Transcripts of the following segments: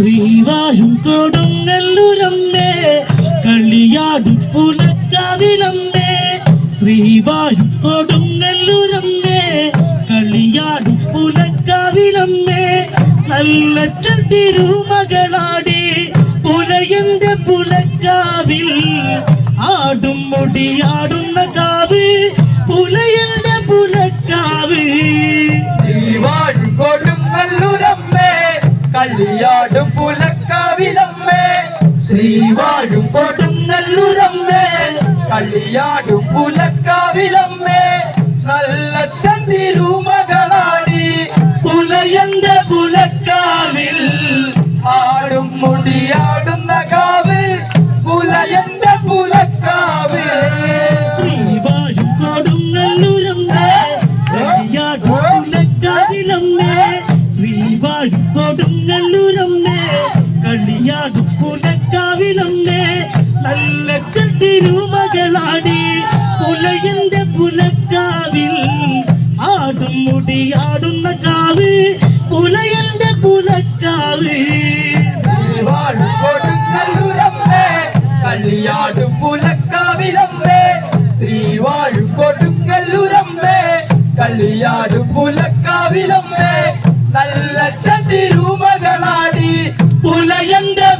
ശ്രീവാഴും കൊടുങ്ങല്ലൂരമ്മേ കളിയാടും പുലക്കാവിലമ്മേ ശ്രീവാഴും കൊടുങ്ങല്ലൂരമ്മേ കളിയാടും പുലക്കാവിലമ്മേ നല്ലച്ചൻ തിരുമകളാടി പുലയന്റെ പുലക്കാവിൽ ആടും മുടിയാടുന്ന കാവ് പുലയന്റെ കള്ളിയാടും പുലക്കാവിലമ്മേ. ശ്രീവാഴും കൊടുങ്ങല്ലൂരമ്മേ. കളിയാടും പുലക്കാവിലമ്മേ. തിരുമകളാടി പുലയന്റെ പുലക്കാവിൽ ആടും മുടിയാടുന്ന കാവ് പുലയന്റെ പുലക്കാവ്. കളിയാടും പുലക്കാവിലമ്മേ. ശ്രീവാഴും കൊടുങ്ങല്ലൂരമ്മേ കളിയാടും പുലക്കാവിലമ്മേ. നല്ല ചതിരുമകളാടി പുലയന്റെ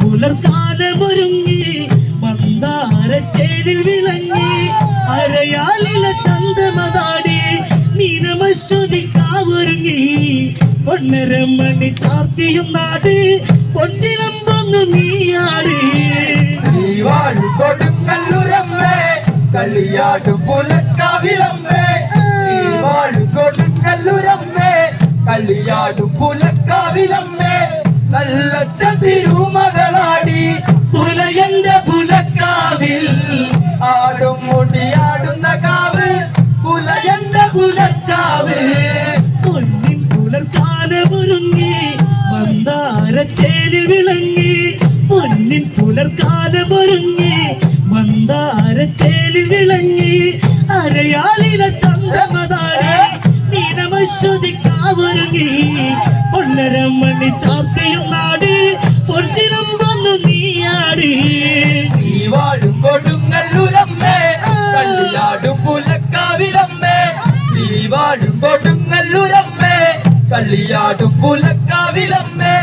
പുലർക്കാലമൊരുങ്ങി മന്ദാരച്ചേലിൽ വിളങ്ങി അരയാലില ചന്തമതാടി മീനമശ്വതിക്കാവൊരുങ്ങി. പൊന്നരമണി ചാർത്തിയും നാട് പൊഞ്ചിലമ്പൊന്നു നീയാടി. കൊടുങ്ങല്ലൂരമ്മേ കള്ളിയാടും പുലക്കാവിലമ്മേ കൊടുങ്ങല്ലൂരമ്മേ കള്ളിയാടും പുലക്കാവിലമ്മേ നല്ല തിരുമകളാടി പുലയന്റെ പുലക്കാവിൽ ആടും മുടിയാടുന്ന കാവ് പുലയന്റെ പുലക്കാവ്. പൊന്നിൻ പുലർക്കാലമൊരുങ്ങി മന്ദാരച്ചേലി വിളങ്ങി. പൊന്നിൻ പുലർക്കാലമൊരുങ്ങി മന്ദാരച്ചേലി വിളങ്ങി. അരയാലില ചന്ദ്രമതാടി മീനമശ്വതിക്കാവൊരുങ്ങി പൊന്നരമണി ചാർത്തിയും നാട് വന്നു നീയാടി. ശ്രീവാഴും കൊടുങ്ങല്ലൂരമ്മേ കള്ളിയാടും പുലക്കാവിലമ്മേ. ശ്രീവാഴും കൊടുങ്ങല്ലൂരമ്മേ കള്ളിയാടും പുലക്കാവിലമ്മേ.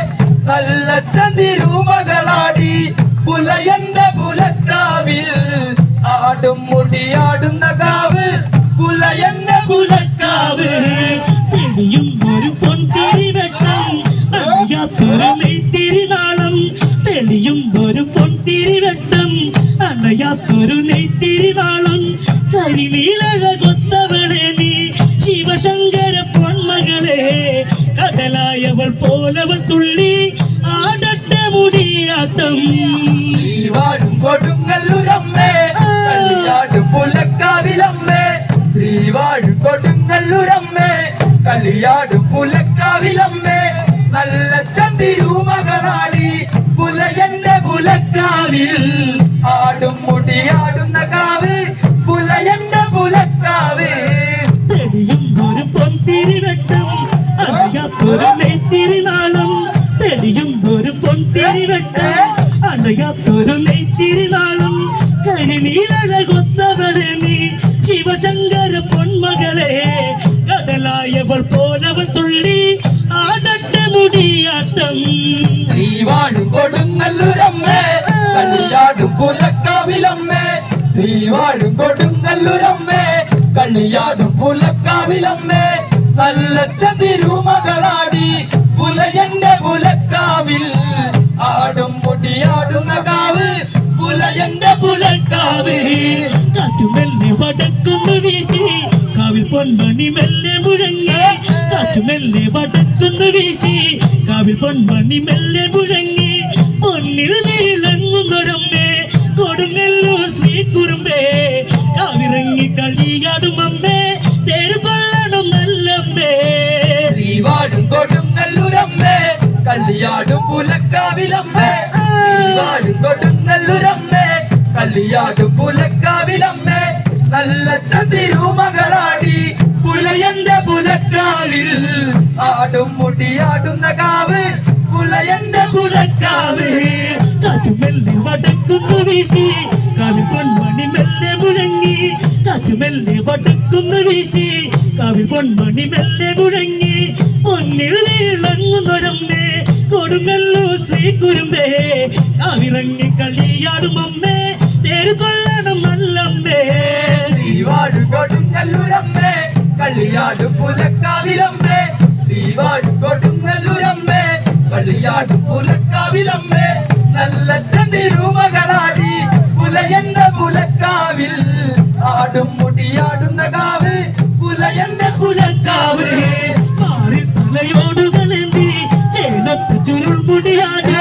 നല്ല ചന്തിരുമകളാടി പുലയന്റെ പുലക്കാവിൽ. ആടും മുടിയാടുന്ന കാവ് പുലയന്റെ അണയാത്തൊരു നെയ്ത്തിരിനാളം കരിനീലഴകൊത്തവളെ നീ ശിവശങ്കര പൊന്മകളെ. കടലായവൾ പോലവൾ തുള്ളി ആടട്ടെ മുടിയാട്ടം. ശ്രീവാഴും കൊടുങ്ങല്ലൂരമ്മേ കള്ളിയാടും പുലക്കാവിലമ്മേ. ശ്രീവാഴും കൊടുങ്ങല്ലൂരമ്മേ കളിയാടും പുലക്കാവിലമ്മേ. നല്ല ചന്തിരുമകളാടി പുലയന്റെ പുലക്കാവിൽ. പുലക്കാവിലമ്മേ ശ്രീവാഴും കൊടുങ്ങല്ലൂരമ്മേ കളിയാടും പുലക്കാവിലമ്മേ. നല്ല ചതിരുമകളാടി. പുലയന്റെ പുലക്കാവിൽ ആടും പൊടിയാടുന്ന കാവ്. പുലയന്റെ പുലക്കാവ്. കാറ്റുമെല്ലെ വടക്കുന്നു വീശി. കാവിൽ പൊന്മണി മെല്ലെ മുഴങ്ങി. കാറ്റുമെല്ലെ വടക്കുന്നു വീശി. കാവിൽ പൊന്മണി മെല്ലെ മുഴങ്ങി. പൊന്നിൽ വീളങ്ങുന്നൊരമ്മേ പുലക്കാവിലമ്മേ കൊടുങ്ങല്ലൂരമ്മേ പുലക്കാവിലമ്മേ നല്ല ചതിരുമകളാടി പുലയന്റെ പുലക്കാവിൽ ആടും മുടിയാടുന്ന കാവ് പുലയന്റെ പുലക്കാവ്. കാറ്റുമെല്ലി വടക്കുന്നു വീശി കാവിൽ പൊന്മണി മെല്ലെ മുഴങ്ങി കാറ്റു മെല്ലെ വടക്കുന്നു വീശി കാവിൽ പൊന്മണി മെല്ലെ മുഴങ്ങി. കുരുമ്പേ കാവിറങ്ങി കളിയാടും അമ്മേ തേരുകൊള്ളണം നല്ലമ്മേ. ശ്രീവാഴും കൊടുങ്ങല്ലൂരമ്മേ കളിയാടും പുലക്കാവിലമ്മേ. ശ്രീവാഴും കൊടുങ്ങല്ലൂരമ്മേ കളിയാടും പുലക്കാവിലമ്മേ. നല്ല ചന്തിരുമകളാടി പുലയന്റെ പുലക്കാവിൽ. ആടും മുടിയാടുന്ന കാവ് പുലയന്റെ പുലക്കാവ് മാറിൽ തലയോടുകളേന്തി ചേലത്ത് ചുരുൾ മുടിയാടി.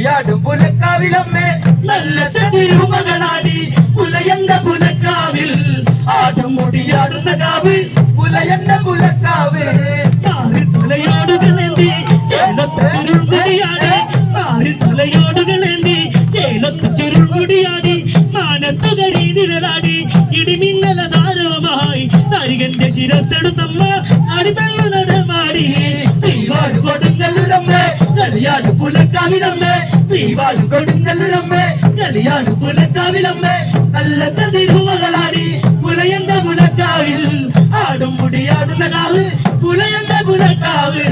കളിയാടും പുലക്കാവിലമ്മേ നല്ല ചതിരുമകളാടി പുലയണ്ട പുലക്കാവിൽ ആടും മുടിയാടുന്ന കാവ് പുലയന്റെ പുലക്കാവ് മാറിൽ തലയോടുകളേന്തി ചേലത്ത് ചുരുൾ മുടിയാടി മാറിൽ തലയോടുകളേന്തി ചേലത്ത് ചുരുൾ മുടിയാടി മാനത്തു കരി നിഴലാടി ഇടിമിന്നല താരവുമായി തരികന്റെ ശിരസ്സെടുത്തമ്മ അടിപ്പെള്ള കളിയാട് പുലക്കാവിലമ്മേ ശ്രീവാഴ് കൊടുങ്ങല്ലൂരമ്മേ കളിയാട് പുലക്കാവിലമ്മേ നല്ല ചതിരുമകളാടി പുലയന്റെ പുലക്കാവിൽ ആടും മുടിയാടുന്ന കാവ് പുലയന്റെ പുലക്കാവിൽ